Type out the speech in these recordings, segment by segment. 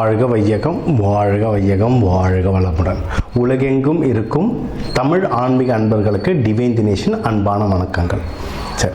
வாழ்க வையகம் வாழ்க வையகம் வாழ்க வளமுடன். உலகெங்கும் இருக்கும் தமிழ் ஆன்மீக அன்பர்களுக்கு டிவைன் தினேஷன் அன்பான வணக்கங்கள். சரி.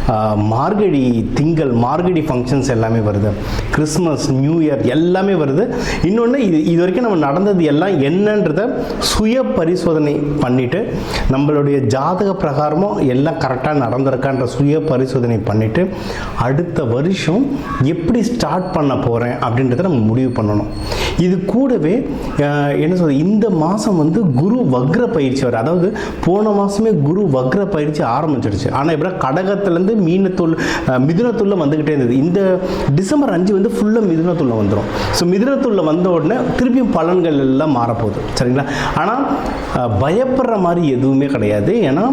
மார்கழி திங்கள் மார்கழி ஃபங்க்ஷன்ஸ் எல்லாமே வருது. கிறிஸ்மஸ் நியூ இயர் எல்லாமே வருது. இன்னொன்று இது இது வரைக்கும் நம்ம நடந்தது எல்லாம் என்னன்றத சுய பரிசோதனை பண்ணிவிட்டு நம்மளுடைய ஜாதக பிரகாரமும் எல்லாம் கரெக்டாக நடந்திருக்கான்ற சுய பரிசோதனை பண்ணிவிட்டு அடுத்த வருஷம் எப்படி ஸ்டார்ட் பண்ண போகிறேன் அப்படின்றத நம்ம முடிவு பண்ணணும். இது கூடவே என்ன சொல்கிறது இந்த மாதம் வந்து குரு வக்ர பயிற்சி வர அதாவது போன மாதமே குரு வக்ர பயிற்சி ஆரம்பிச்சிடுச்சு ஆனால் இப்போ கடகத்துலேருந்து மீனத்துள் மிதுனத்துள்ள வந்துக்கிட்டே இருந்தது. இந்த டிசம்பர் அஞ்சு வந்து ஃபுல்லாக மிதுனத்துள்ள வந்துடும் ஸோ மிதுனத்துள்ள வந்த உடனே திருப்பியும் பலன்கள் எல்லாம் மாறப்போகுது. சரிங்களா? ஆனால் பயப்படுற மாதிரி எதுவுமே கிடையாது. ஏன்னா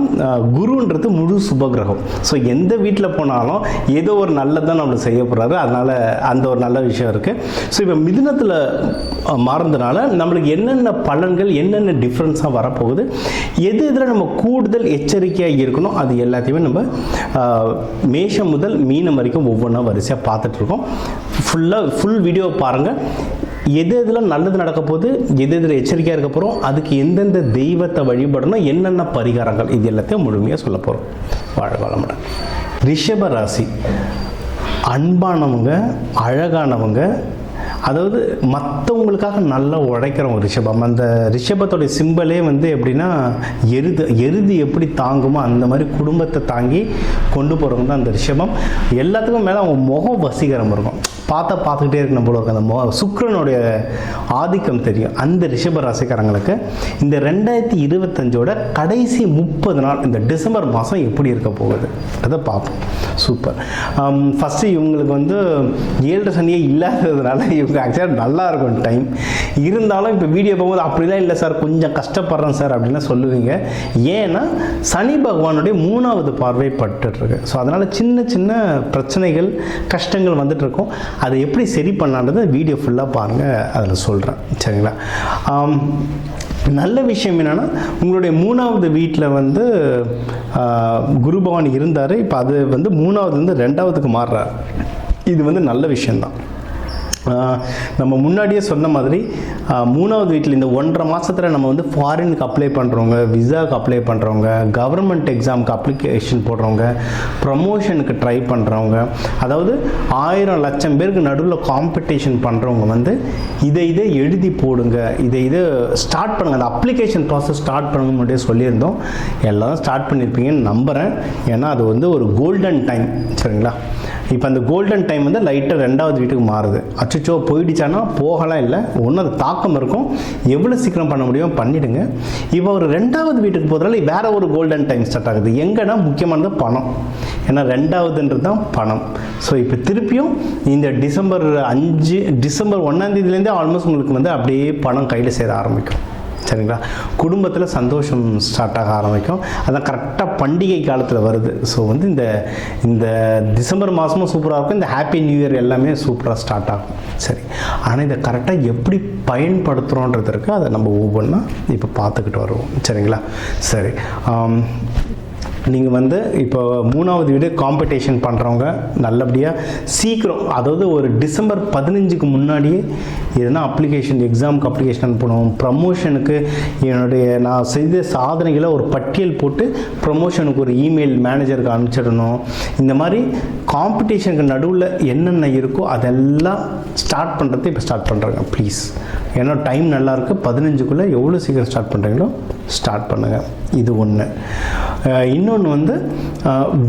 குருன்றது முழு சுபகிரகம். ஸோ எந்த வீட்டில் போனாலும் ஏதோ ஒரு நல்லதான் நம்மளுக்கு செய்ய போகிறாரு அதனால் அந்த ஒரு நல்ல விஷயம் இருக்குது ஸோ இப்போ மிதுனத்தில் மாறுறதுனால நம்மளுக்கு என்னென்ன பலன்கள் என்னென்ன டிஃப்ரென்ஸாக வரப்போகுது எது இதில் நம்ம கூடுதல் எச்சரிக்கையாக இருக்கணும் அது எல்லாத்தையுமே நம்ம மேஷம் முதல் மீனம் வரைக்கும் ஒவ்வொன்றா வரிசையாக பார்த்துட்ருக்கோம். ஃபுல்லாக ஃபுல் வீடியோ பாருங்கள் எது எதில் நல்லது நடக்க போகுது எது எதில் எச்சரிக்கையாக இருக்க போகிறோம் அதுக்கு எந்தெந்த தெய்வத்தை வழிபடணும் என்னென்ன பரிகாரங்கள் இது எல்லாத்தையும் முழுமையாக சொல்ல போகிறோம் வாழ வளமுடன் ரிஷப ராசி அன்பானவங்க அழகானவங்க அதாவது மற்றவங்களுக்காக நல்லா உழைக்கிறோம் ரிஷபம். அந்த ரிஷபத்தோடைய சிம்பலே வந்து எப்படின்னா எருது எருது எப்படி தாங்குமோ அந்த மாதிரி குடும்பத்தை தாங்கி கொண்டு போகிறவங்க தான் அந்த ரிஷபம். எல்லாத்துக்கும் மேலே அவங்க முகம் வசீகரம் இருக்கும். பார்த்தா பார்த்துக்கிட்டே இருக்கணும் போல அந்த மொ சுக்கிரனுடைய ஆதிக்கம் தெரியும். அந்த ரிஷப ராசிக்காரங்களுக்கு இந்த ரெண்டாயிரத்தி இருபத்தஞ்சோட கடைசி முப்பது நாள் இந்த டிசம்பர் மாதம் எப்படி இருக்க போகுது? அதை பார்ப்போம். சூப்பர். ஃபஸ்ட்டு இவங்களுக்கு வந்து ஏழு சனியே இல்லாததுனால இவங்க ஆக்சுவலாக நல்லா இருக்கும் டைம் இருந்தாலும் இப்போ வீடியோ போகும்போது அப்படிலாம் இல்லை சார் கொஞ்சம் கஷ்டப்படுறேன் சார் அப்படின்லாம் சொல்லுவீங்க. ஏன்னா சனி பகவானுடைய மூணாவது பார்வை பட்டுருக்கு ஸோ அதனால் சின்ன சின்ன பிரச்சனைகள் கஷ்டங்கள் வந்துட்டு இருக்கும். அதை எப்படி சரி பண்ணலான்றதை வீடியோ ஃபுல்லாக பாருங்கள் அதில் சொல்கிறேன் சரிங்களா? நல்ல விஷயம் என்னென்னா உங்களுடைய மூணாவது வீட்டில் வந்து குருபவான் இருந்தார். இப்போ அது வந்து மூணாவதுலேருந்து ரெண்டாவதுக்கு மாறுறார். இது வந்து நல்ல விஷயந்தான் நம்ம முன்னாடியே சொன்ன மாதிரி மூணாவது வீட்டில் இந்த ஒன்றரை மாதத்தில் நம்ம வந்து ஃபாரினுக்கு அப்ளை பண்ணுறவங்க விசாவுக்கு அப்ளை பண்ணுறவங்க கவர்மெண்ட் எக்ஸாமுக்கு அப்ளிகேஷன் போடுறவங்க ப்ரமோஷனுக்கு ட்ரை பண்ணுறவங்க அதாவது ஆயிரம் லட்சம் பேருக்கு நடுவில் காம்படிஷன் பண்ணுறவங்க வந்து இதை இதை எழுதி போடுங்க இதை இதை ஸ்டார்ட் பண்ணுங்கள் அந்த அப்ளிகேஷன் ப்ராசஸ் ஸ்டார்ட் பண்ணுங்க முன்னாடியே சொல்லியிருந்தோம். எல்லாம் ஸ்டார்ட் பண்ணியிருப்பீங்கன்னு நம்புகிறேன் ஏன்னா அது வந்து ஒரு கோல்டன் டைம் சரிங்களா? இப்போ அந்த கோல்டன் டைம் வந்து லைட்டாக ரெண்டாவது வீட்டுக்கு மாறுது. அச்சோ போயிடுச்சானா? போகலாம் இல்லை. ஒன்று அது தாக்கம் இருக்கும். எவ்வளோ சீக்கிரம் பண்ண முடியும் பண்ணிடுங்க. இப்போ ஒரு ரெண்டாவது வீட்டுக்கு போகிறதால வேறு ஒரு கோல்டன் டைம் ஸ்டார்ட் ஆகுது. எங்கன்னா முக்கியமானது பணம். ஏன்னா ரெண்டாவதுன்றது தான் பணம். ஸோ இப்போ திருப்பியும் இந்த டிசம்பர் அஞ்சு டிசம்பர் ஒன்றாந்தேதியிலேருந்தே ஆல்மோஸ்ட் உங்களுக்கு வந்து அப்படியே பணம் கையில் சேர ஆரம்பிக்கும். சரிங்களா? குடும்பத்தில் சந்தோஷம் ஸ்டார்ட் ஆக ஆரம்பிக்கும். அதான் கரெக்டாக பண்டிகை காலத்தில் வருது. ஸோ வந்து இந்த இந்த டிசம்பர் மாதமும் சூப்பராக இருக்கும். இந்த ஹாப்பி நியூ இயர் எல்லாமே சூப்பராக ஸ்டார்ட் ஆகும். சரி. ஆனால் இதை கரெக்டாக எப்படி பயன்படுத்துகிறோன்றது இருக்குது அதை நம்ம ஒவ்வொன்றா இப்போ பார்த்துக்கிட்டு வருவோம். சரிங்களா? சரி. நீங்கள் வந்து இப்போ மூணாவது வீடு காம்படிஷன் பண்ணுறவங்க நல்லபடியாக சீக்கிரம் அதாவது ஒரு டிசம்பர் பதினஞ்சுக்கு முன்னாடியே எதுனா அப்ளிகேஷன் எக்ஸாமுக்கு அப்ளிகேஷன் அனுப்பணும். ப்ரமோஷனுக்கு என்னுடைய நான் செய்த சாதனைகளை ஒரு பட்டியல் போட்டு ப்ரமோஷனுக்கு ஒரு இமெயில் மேனேஜருக்கு அனுப்பிச்சிடணும். இந்த மாதிரி காம்படிஷனுக்கு நடுவில் என்னென்ன இருக்கோ அதெல்லாம் ஸ்டார்ட் பண்ணுறது இப்போ ஸ்டார்ட் பண்ணுறாங்க ப்ளீஸ் ஏன்னா டைம் நல்லா இருக்கு. பதினஞ்சுக்குள்ளே எவ்வளோ சீக்கிரம் ஸ்டார்ட் பண்ணுறீங்களோ ஸ்டார்ட் பண்ணுங்கள் இது ஒன்று இன்னொன்று வந்து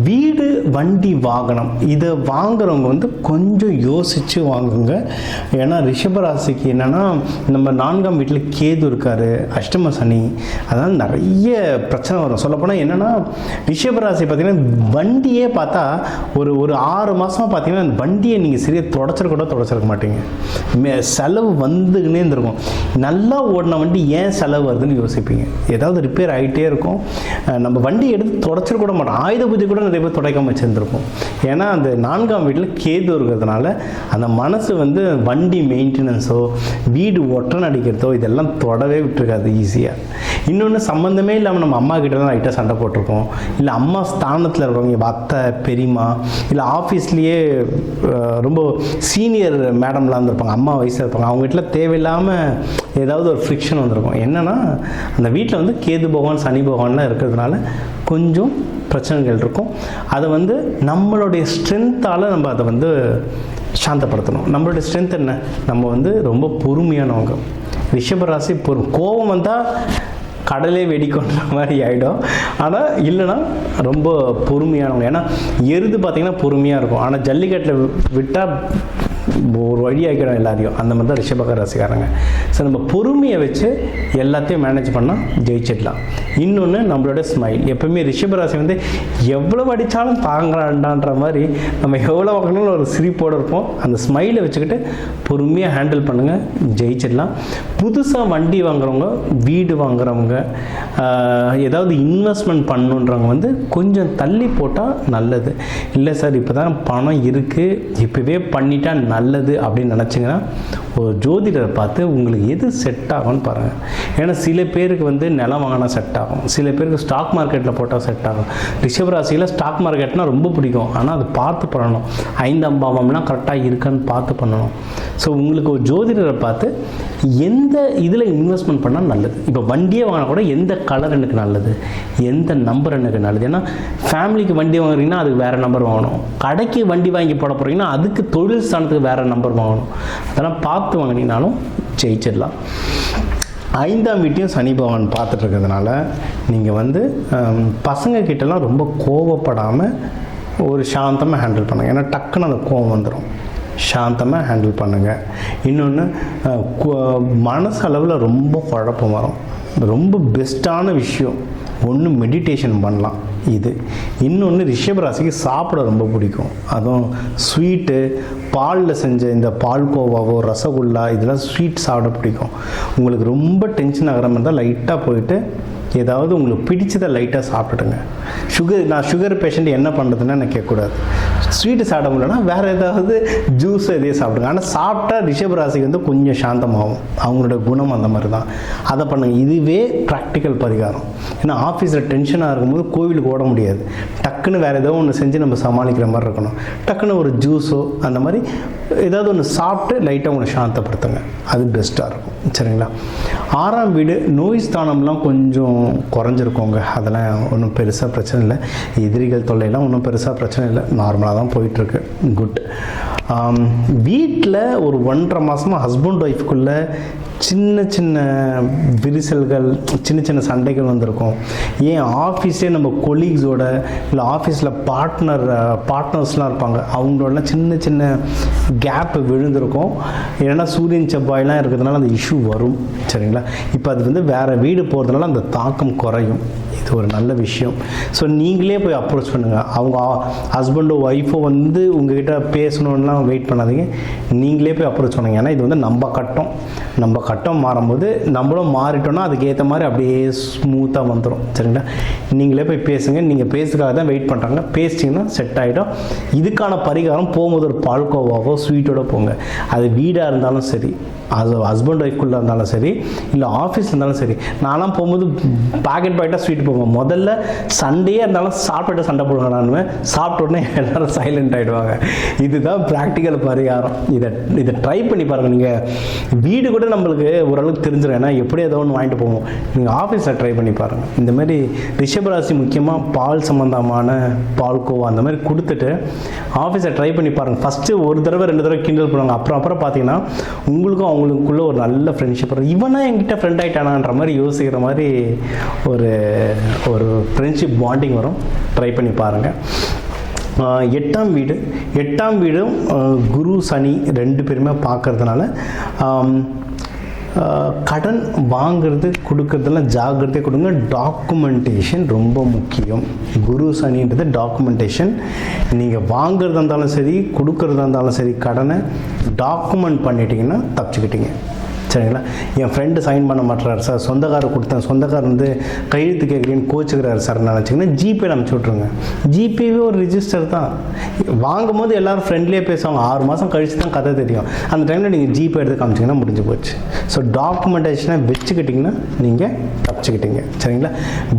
வீடு வண்டி வாகனம். இதை வாங்குறவங்க வந்து கொஞ்சம் யோசித்து வாங்குங்க. ஏன்னா ரிஷபராசிக்கு என்னென்னா நம்ம நான்காம் வீட்டில் கேது இருக்கார் அஷ்டம சனி. அதனால் நிறைய பிரச்சனை வரும். சொல்லப்போனால் என்னென்னா ரிஷபராசி பார்த்தீங்கன்னா வண்டியே பார்த்தா ஒரு ஒரு ஆறு மாதமாக பார்த்தீங்கன்னா அந்த வண்டியை நீங்கள் சரியாக தொடச்சிருக்கூட தொடச்சிருக்க மாட்டீங்க. மே- செலவு இந்த இருக்கும். நல்லா ஓடின வண்டி ஏன் செலவு வருதுன்னு யோசிப்பீங்க. ஏதாவது ரிப்பேர் ஆகிட்டே இருக்கும். நம்ம வண்டி எடுத்து தொடச்சிருக்க கூட மாட்டோம். ஆயுத பூஜை கூட நிறைய பேர் துடைக்காமல் வச்சுருந்துருப்போம். ஏன்னா அந்த நான்காம் வீட்டில் கேது இருக்கிறதுனால அந்த மனசு வந்து வண்டி மெயின்டெனன்ஸோ வீடு ஒட்டன் அடிக்கிறதோ இதெல்லாம் தொடவே விட்டுருக்காது ஈஸியாக இன்னொன்று சம்மந்தமே இல்லாமல் நம்ம அம்மா கிட்டலாம் லைட்டாக சண்டை போட்டிருக்கோம் இல்லை அம்மா ஸ்தானத்தில் இருக்கிறவங்க அத்தை பெரியம்மா இல்லை ஆஃபீஸ்லேயே ரொம்ப சீனியர் மேடம்லாம் இருந்திருப்பாங்க. அம்மா வயசில் இருப்பாங்க. அவங்க வீட்டில் தேவையில்லாமல் ஏதாவது ஒரு ஃப்ரிக்ஷன் வந்திருக்கும். என்னென்னா அந்த வீட்டில் வந்து கேது பகவான் சனி பகவான்லாம் இருக்கிறதுனால கொஞ்சம் பிரச்சனைகள் இருக்கும். அதை வந்து நம்மளுடைய ஸ்ட்ரென்த்தால் நம்ம அதை வந்து சாந்தப்படுத்தணும். நம்மளுடைய ஸ்ட்ரென்த் என்ன? நம்ம வந்து ரொம்ப பொறுமையானவங்க. ரிஷபராசி பொறு கோபம் வந்தால் கடலே வெடிக்கொண்ட மாதிரி ஆகிடும் ஆனால் இல்லைன்னா ரொம்ப பொறுமையானவங்க. ஏன்னா எருது பார்த்திங்கன்னா பொறுமையாக இருக்கும். ஆனால் ஜல்லிக்கட்டில் விட்டால் ஒரு வழி எல்லாரையும் அந்த மாதிரி தான் ரிஷபக ராசிக்காரங்க. ஸோ நம்ம பொறுமையை வச்சு எல்லாத்தையும் மேனேஜ் பண்ணால் ஜெயிச்சிடலாம். இன்னொன்று நம்மளோட ஸ்மைல் எப்பவுமே ரிஷபராசி வந்து எவ்வளோ அடித்தாலும் தாங்கலாண்டான்ற மாதிரி நம்ம எவ்வளோ வாங்கணும்னு ஒரு சிரிப்போடு இருப்போம். அந்த ஸ்மைலை வச்சுக்கிட்டு பொறுமையாக ஹேண்டில் பண்ணுங்கள் ஜெயிச்சிடலாம். புதுசாக வண்டி வாங்குறவங்க வீடு வாங்குறவங்க ஏதாவது இன்வெஸ்ட்மெண்ட் பண்ணுன்றவங்க வந்து கொஞ்சம் தள்ளி போட்டால் நல்லது. இல்லை சார் இப்போ தான் பணம் இருக்குது இப்போவே பண்ணிட்டா நல்லது அப்படின்னு நினச்சிங்கன்னா ஒரு ஜோதிடரை பார்த்து உங்களுக்கு எது செட் ஆகும்னு பாருங்கள் ஏன்னா சில பேருக்கு வந்து நிலம் வாங்கினா செட் ஆகும். சில பேருக்கு ஸ்டாக் மார்க்கெட்டில் போட்டால் செட் ஆகும். ரிஷபராசியில் ஸ்டாக் மார்க்கெட்னா ரொம்ப பிடிக்கும். ஆனால் அது பார்த்து பண்ணணும். ஐந்தாம் பாவம்லாம் கரெக்டாக இருக்கான்னு பார்த்து பண்ணணும். ஸோ உங்களுக்கு ஒரு ஜோதிடரை பார்த்து எந்த இதில் இன்வெஸ்ட்மெண்ட் பண்ணால் நல்லது? இப்போ வண்டியே வாங்கினா கூட எந்த கலர் எனக்கு நல்லது? எந்த நம்பர் எனக்கு நல்லது? ஏன்னா ஃபேமிலிக்கு வண்டி வாங்குறீங்கன்னா அதுக்கு வேறு நம்பர் வாங்கணும். கடைக்கு வண்டி வாங்கி போட போகிறீங்கன்னா அதுக்கு தொழில் ஸ்தானத்துக்கு வேறு நம்பர் வாங்கணும். அதெல்லாம் பார்த்து பார்த்து வாங்கினீங்கனாலும் ஜெயிச்சிடலாம். ஐந்தாம் வீட்டையும் சனி பகவான் பார்த்துட்டு இருக்கிறதுனால நீங்கள் வந்து பசங்க கிட்டலாம் ரொம்ப கோவப்படாமல் ஒரு சாந்தமாக ஹேண்டில் பண்ணுங்கள் ஏன்னா டக்குன்னு அந்த கோவம் வந்துடும் சாந்தமாக ஹேண்டில் பண்ணுங்கள் இன்னொன்று மனசளவில் ரொம்ப குழப்பம் வரும். ரொம்ப பெஸ்ட்டான விஷயம். ஒன்று மெடிடேஷன் பண்ணலாம். இது. இன்னொன்று ரிஷபராசிக்கு சாப்பிட ரொம்ப பிடிக்கும். அதுவும் ஸ்வீட்டு பாலில் செஞ்ச இந்த பால்கோவாவோ ரசகுல்லா இதெல்லாம் ஸ்வீட் சாப்பிட பிடிக்கும். உங்களுக்கு ரொம்ப டென்ஷன் ஆகிற மாதிரி தான் லைட்டாக போயிட்டு ஏதாவது உங்களுக்கு பிடிச்சதை லைட்டாக சாப்பிடுங்க சுகர் நான் சுகர் பேஷண்ட் என்ன பண்ணுறதுன்னு எனக்கு கேட்கக்கூடாது. ஸ்வீட்டு சாப்பிட முடியலன்னா வேறு ஏதாவது ஜூஸ் எதையும் சாப்பிடுங்க. ஆனால் சாப்பிட்டா ரிஷப ராசிக்கு வந்து கொஞ்சம் சாந்தமாகும். அவங்களோட குணம் அந்த மாதிரி தான். அதை பண்ணுங்க. இதுவே ப்ராக்டிக்கல் பரிகாரம். ஏன்னா ஆஃபீஸில் டென்ஷனாக இருக்கும்போது கோவிலுக்கு ஓட முடியாது. டக்குன்னு வேறு ஏதோ ஒன்று செஞ்சு நம்ம சமாளிக்கிற மாதிரி இருக்கணும். டக்குன்னு ஒரு ஜூஸோ அந்த மாதிரி ஏதாவது ஒன்று சாப்பிட்டு லைட்டாக உங்களை சாந்தப்படுத்துங்க. அது பெஸ்ட்டாக இருக்கும். சரிங்களா? ஆறாம் வீடு நோய் ஸ்தானம்லாம் கொஞ்சம் குறைஞ்சிருக்கோங்க. அதெல்லாம் ஒன்றும் பெருசாக பிரச்சனை இல்லை. எதிரிகள் தொல்லையெல்லாம் ஒன்றும் பெருசாக பிரச்சனை இல்லை. நார்மலாக தான் போயிட்டுருக்கு. குட் um, வீட்டில் ஒரு ஒன்றரை மாதமாக ஹஸ்பண்ட் ஒய்ஃப்குள்ளே சின்ன சின்ன விரிசல்கள் சின்ன சின்ன சண்டைகள் வந்திருக்கும். ஏன்? ஆஃபீஸே நம்ம கொலீக்ஸோட இல்லை ஆஃபீஸில் பார்ட்னர் பார்ட்னர்ஸ்லாம் இருப்பாங்க. அவங்களோடலாம் சின்ன சின்ன கேப் விழுந்திருக்கும். ஏன்னா சூரியன் செவ்வாயெலாம் இருக்கிறதுனால அந்த இஷ்யூ வரும். சரிங்களா? இப்போ அது வந்து வேறு வீடு போகிறதுனால அந்த தாக்கம் குறையும். இது ஒரு நல்ல விஷயம். ஸோ நீங்களே போய் அப்ரோச் பண்ணுங்கள் அவங்க ஹஸ்பண்டோ ஒய்ஃபோ வந்து உங்ககிட்ட பேசணுன்னுலாம் வெயிட் பண்ணாதீங்க. நீங்களே போய் அப்ரோச் பண்ணுங்க. ஏன்னா இது வந்து நம்ம கட்டம். நம்ம கட்டம் மாறும்போது நம்மளும் மாறிட்டோம்னா அதுக்கேற்ற மாதிரி அப்படியே ஸ்மூத்தாக வந்துடும் சரிங்களா? நீங்களே போய் பேசுங்க. நீங்கள் பேசுறதுக்காக தான் வெயிட் பண்ணுறாங்க பேசிட்டிங்கன்னா செட் ஆகிடும் இதுக்கான பரிகாரம் போகும்போது ஒரு பால்கோவாவோ ஸ்வீட்டோட போங்க. அது வீடாக இருந்தாலும் சரி அது ஹஸ்பண்ட் ஒய்ஃப்குள்ளே இருந்தாலும் சரி இல்லை ஆஃபீஸ் இருந்தாலும் சரி நான்லாம் போகும்போது பாக்கெட் பாக்கெட்டாக ஸ்வீட் போங்க. முதல்ல சண்டையே இருந்தாலும் சாப்பிட்டு சண்டை போடுங்க சாப்பிட்ட உடனே எல்லாரும் சைலண்ட் ஆகிடுவாங்க இதுதான் ப்ராக்டிக்கல் பரிகாரம். இதை இதை ட்ரை பண்ணி பாருங்கள் நீங்கள் வீடு கூட நம்மளுக்கு ஓரளவுக்கு தெரிஞ்சிடும் ஏன்னா எப்படி ஏதோ ஒன்று வாங்கிட்டு போவோம். நீங்கள் ஆஃபீஸில் ட்ரை பண்ணி பாருங்கள் இந்த மாதிரி ரிஷபராசி முக்கியமாக பால் சம்மந்தமான பால்கோவா அந்த மாதிரி கொடுத்துட்டு ஆஃபீஸை ட்ரை பண்ணி பாருங்கள் ஃபஸ்ட்டு ஒரு தடவை ரெண்டு தடவை கிண்டல் பண்ணுவாங்க அப்புறம் அப்புறம் பார்த்தீங்கன்னா உங்களுக்கும் அவங்களுக்குள்ள ஒரு நல்ல ஃப்ரெண்ட்ஷிப் இவனா என்கிட்ட ஃப்ரெண்ட் ஆகிட்டானான்ற மாதிரி யோசிக்கிற மாதிரி ஒரு ஒரு ஃப்ரெண்ட்ஷிப் பாண்டிங் வரும். ட்ரை பண்ணி பாருங்கள் எட்டாம் வீடு. எட்டாம் வீடும் குரு சனி ரெண்டு பேருமே பார்க்கறதுனால கடன் வாங்கிறது கொடுக்கறதெல்லாம் ஜாக்கிரதையாக கொடுங்க. டாக்குமெண்டேஷன் ரொம்ப முக்கியம். குரு சனின்றது டாக்குமெண்டேஷன் நீங்கள் வாங்குறதா இருந்தாலும் சரி கொடுக்கறதா இருந்தாலும் சரி கடனை டாக்குமெண்ட் பண்ணிட்டீங்கன்னா தப்பிச்சுக்கிட்டீங்க. சரிங்களா? என் ஃப்ரெண்டு சைன் பண்ண மாட்டுறாரு சார் சொந்தக்காரர் கொடுத்தேன். சொந்தக்காரர் வந்து கையெழுத்து கேட்குறேன்னு கோச்சுக்கிறாரு சார் நினச்சிங்கன்னா ஜிபேல அனுப்பிச்சி விட்ருங்க ஜிபேவே ஒரு ரிஜிஸ்டர் தான். வாங்கும் போது எல்லோரும் ஃப்ரெண்ட்லியே பேசுவாங்க. ஆறு மாதம் கழிச்சு தான் கதை தெரியும். அந்த டைமில் நீங்கள் ஜிபே எடுத்து காமிச்சிங்கன்னா முடிஞ்சு போச்சு. ஸோ டாக்குமெண்டேஷனை வச்சுக்கிட்டிங்கன்னா நீங்கள் தப்பிச்சுக்கிட்டீங்க. சரிங்களா?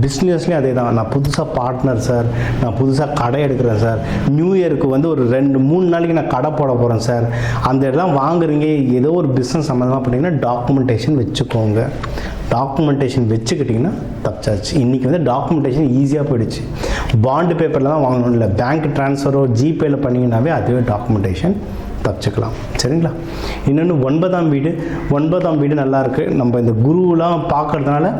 பிஸ்னஸ்லேயும் அதே தான். நான் புதுசாக பார்ட்னர் சார் நான் புதுசாக கடை எடுக்கிறேன் சார் நியூ இயருக்கு வந்து ஒரு ரெண்டு மூணு நாளைக்கு நான் கடை போட போகிறேன் சார் அந்த இடம் வாங்குறீங்க. ஏதோ ஒரு பிஸ்னஸ் சம்மந்தமாக பண்ணிங்கன்னா டாக்குமெண்டேஷன் வச்சுக்கோங்க. டாக்குமெண்டேஷன் வச்சுக்கிட்டிங்கன்னா தப்பிச்சாச்சு. இன்றைக்கி வந்து டாக்குமெண்டேஷன் ஈஸியாக போயிடுச்சு. பாண்டு பேப்பரில் தான் வாங்கணும் இல்லை. பேங்க் ட்ரான்ஸ்ஃபரோ ஜிபேயில் பண்ணிங்கனாவே அதுவே டாக்குமெண்டேஷன் தப்பிச்சுக்கலாம். சரிங்களா? இன்னொன்று ஒன்பதாம் வீடு. ஒன்பதாம் வீடு நல்லாயிருக்கு நம்ம இந்த குருவெலாம் பார்க்கறதுனால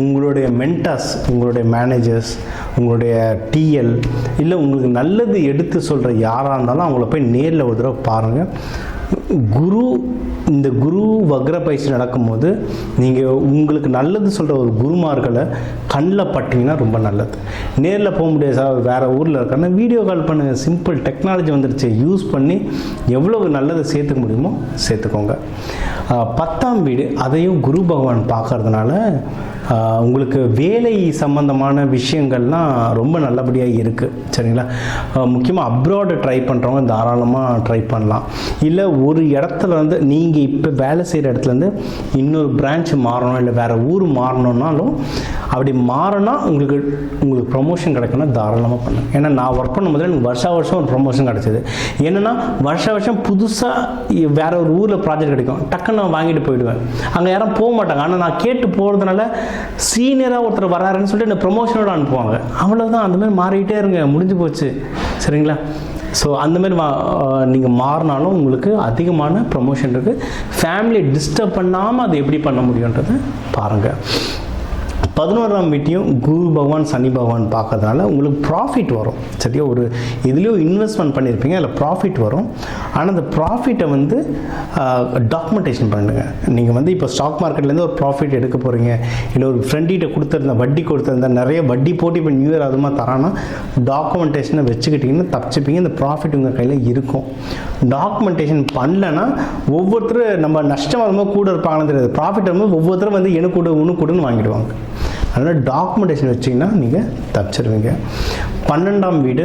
உங்களுடைய மென்டாஸ் உங்களுடைய மேனேஜர்ஸ் உங்களுடைய டிஎல் இல்லை உங்களுக்கு நல்லது எடுத்து சொல்கிற யாராக இருந்தாலும் அவங்கள போய் நேரில் ஒரு தடவை பாருங்கள் குரு இந்த குரு வக்ர பயிற்சி நடக்கும்போது நீங்கள் உங்களுக்கு நல்லது சொல்கிற ஒரு குருமார்களை கண்ணில் பட்டிங்கன்னா ரொம்ப நல்லது. நேரில் போக முடியாது சார் வேறு ஊரில் இருக்காருன்னா வீடியோ கால் பண்ணுங்கள் சிம்பிள் டெக்னாலஜி வந்துருச்சு. யூஸ் பண்ணி எவ்வளவு நல்லதை சேர்த்துக்க முடியுமோ சேர்த்துக்கோங்க. பத்தாம் வீடு அதையும் குரு பகவான் பார்க்கறதுனால உங்களுக்கு வேலை சம்மந்தமான விஷயங்கள்லாம் ரொம்ப நல்லபடியாக இருக்குது சரிங்களா? முக்கியமாக அப்ராடு ட்ரை பண்ணுறவங்க தாராளமாக ட்ரை பண்ணலாம். இல்லை ஒரு இடத்துல வந்து நீங்கள் இப்போ வேலை செய்கிற இடத்துலேருந்து இன்னொரு பிரான்ச் மாறணும் இல்லை வேறு ஊர் மாறணுன்னாலும் அப்படி மாறினா உங்களுக்கு உங்களுக்கு ப்ரொமோஷன் கிடைக்கணும் தாராளமாக பண்ணுங்க. ஏன்னா நான் ஒர்க் பண்ணும்போது எனக்கு வருஷா வருஷம் ஒரு ப்ரொமோஷன் கிடச்சிது. என்னென்னா வருஷா வருஷம் புதுசாக வேற ஒரு ஊரில் ப்ராஜெக்ட் கிடைக்கும். டக்குன்னு நான் வாங்கிட்டு போயிடுவேன். அங்கே யாரும் போக மாட்டாங்க. ஆனால் நான் கேட்டு போகிறதுனால சீனியராக ஒருத்தர் வராருன்னு சொல்லிட்டு என்னை ப்ரொமோஷனோட அனுப்புவாங்க. அவ்வளோதான் அந்தமாதிரி மாறிக்கிட்டே இருங்க முடிஞ்சு போச்சு. சரிங்களா? ஸோ அந்தமாரி மா நீங்கள் மாறினாலும் உங்களுக்கு அதிகமான ப்ரொமோஷன் இருக்குது ஃபேமிலியை டிஸ்டர்ப் பண்ணாமல் அதை எப்படி பண்ண முடியுன்றதை பாருங்கள் பதினோராம் வீட்டையும் குரு பகவான் சனி பகவான் பார்க்கறதுனால உங்களுக்கு ப்ராஃபிட் வரும். சரியா? ஒரு இதுலேயும் இன்வெஸ்ட்மெண்ட் பண்ணியிருப்பீங்க அதில் ப்ராஃபிட் வரும். ஆனால் அந்த ப்ராஃபிட்டை வந்து டாக்குமெண்டேஷன் பண்ணுங்க. நீங்கள் வந்து இப்போ ஸ்டாக் மார்க்கெட்லேருந்து ஒரு ப்ராஃபிட் எடுக்க போகிறீங்க இல்லை ஒரு ஃப்ரெண்டிகிட்ட கொடுத்துருந்தா வட்டி கொடுத்துருந்தா நிறைய வட்டி போட்டு இப்போ நியூ இயர் அதுமாக தரானா டாக்குமெண்டேஷனை வச்சுக்கிட்டிங்கன்னா தப்பிச்சுப்பீங்க. இந்த ப்ராஃபிட் உங்கள் கையில் இருக்கும். டாக்குமெண்டேஷன் பண்ணலன்னா ஒவ்வொருத்தரும் நம்ம நஷ்டமாக வரும்போது கூட இருப்பாங்கன்னு தெரியாது. ப்ராஃபிட் வரும்போது ஒவ்வொருத்தரும் வந்து எனக்கு கூட ஒன்று கூடன்னு வாங்கிடுவாங்க. அதனால் டாக்குமெண்டேஷன் வச்சிங்கன்னா நீங்கள் தப்பிச்சிருவீங்க. பன்னெண்டாம் வீடு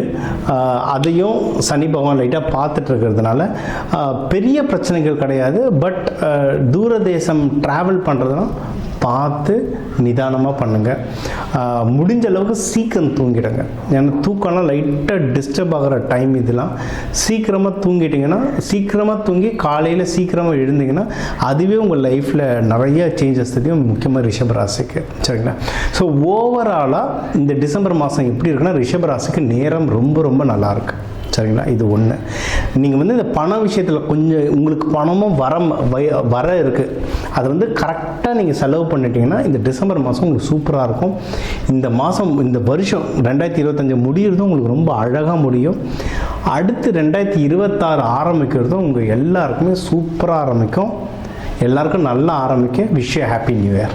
அதையும் சனி பகவான் லைட்டாக பார்த்துட்டு இருக்கிறதுனால பெரிய பிரச்சனைகள் கிடையாது. பட் தூர தேசம் ட்ராவல் பண்ணுறதுனா பார்த்து நிதானமாக பண்ணுங்கள் முடிஞ்ச அளவுக்கு சீக்கிரம் தூங்கிடுங்க. ஏன்னா தூக்கம்லாம் லைட்டாக டிஸ்டர்ப் ஆகிற டைம் இதெல்லாம். சீக்கிரமாக தூங்கிட்டிங்கன்னா சீக்கிரமாக தூங்கி காலையில் சீக்கிரமாக எழுந்தீங்கன்னா அதுவே உங்கள் லைஃப்பில் நிறைய சேஞ்சஸ் தெரியும். முக்கியமாக ரிஷப ராசிக்கு. சரிங்களா? ஸோ ஓவராலாக இந்த டிசம்பர் மாதம் எப்படி இருக்குன்னா ரிஷப ராசிக்கு நேரம் ரொம்ப ரொம்ப நல்லாயிருக்கு சரிங்களா இது ஒன்று நீங்கள் வந்து இந்த பண விஷயத்தில் கொஞ்சம் உங்களுக்கு பணமும் வர வய- வர இருக்குது அதை வந்து கரெக்டாக நீங்கள் செலவு பண்ணிட்டீங்கன்னா இந்த டிசம்பர் மாதம் உங்களுக்கு சூப்பராக இருக்கும். இந்த மாதம் இந்த வருஷம் ரெண்டாயிரத்தி இருபத்தஞ்சு முடியறதும் உங்களுக்கு ரொம்ப அழகாக முடியும். அடுத்து ரெண்டாயிரத்தி இருபத்தாறு ஆரம்பிக்கிறதும் உங்கள் எல்லாருக்குமே சூப்பராக ஆரம்பிக்கும். எல்லாருக்கும் நல்லா ஆரம்பிக்க விஷய ஹாப்பி நியூ இயர்